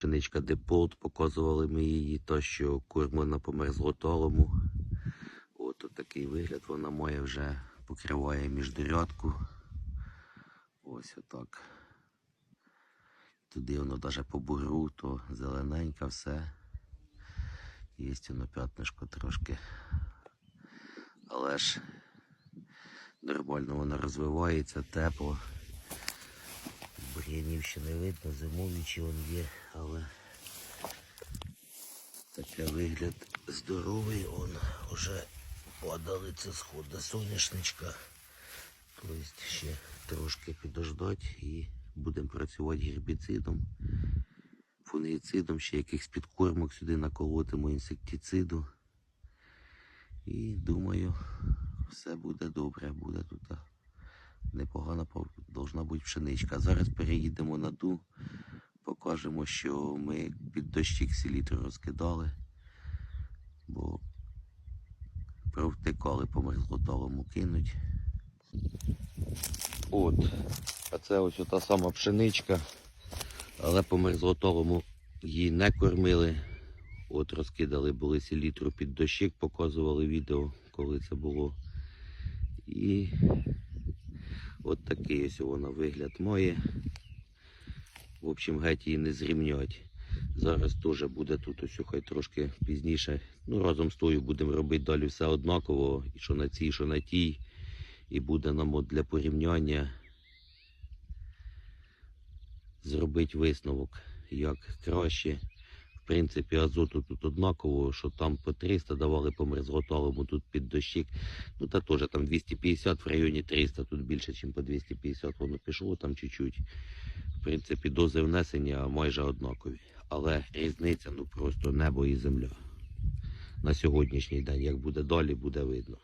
Пшеничка Деполт, показували ми її, та що кормлена по мерзлоталому. От такий вигляд вона має вже покриває міждорядку. Ось отак. Туди воно навіть по бугру, то зелененька все. Є воно п'ятнишко трошки. Але ж нормально воно розвивається, тепло. Бур'янів ще не видно, зимові чи він є, але таке вигляд здоровий, он уже падали це сходи соняшничка. Тобто ще трошки підождать і будемо працювати гербіцидом, фунгіцидом, ще якихось підкормок сюди наколотимо інсектициду. І думаю, все буде добре, буде тут непогана пов- должна бути пшеничка. Зараз переїдемо на ду, покажемо, що ми під дощик селітру розкидали, бо провтикали по мерзлотовому кинуть. От, а це ось та сама пшеничка, але по мерзлотовому її не кормили. От розкидали були селітру під дощик, показували відео, коли це було. І от такий ось вона вигляд має. В общем, геть її не зрівнять. Зараз теж буде тут ось хай трошки пізніше. Ну, разом з тою будемо робити далі все однаково, і що на цій, що на тій. І буде нам от для порівняння зробити висновок, як краще. В принципі, азоту тут однаково, що там по 300 давали по мерзлоталому, тут під дощик. Ну та теж там 250 в районі 300, тут більше, ніж по 250 воно пішло там чуть-чуть. В принципі, дози внесення майже однакові. Але різниця ну просто небо і земля. На сьогоднішній день, як буде далі, буде видно.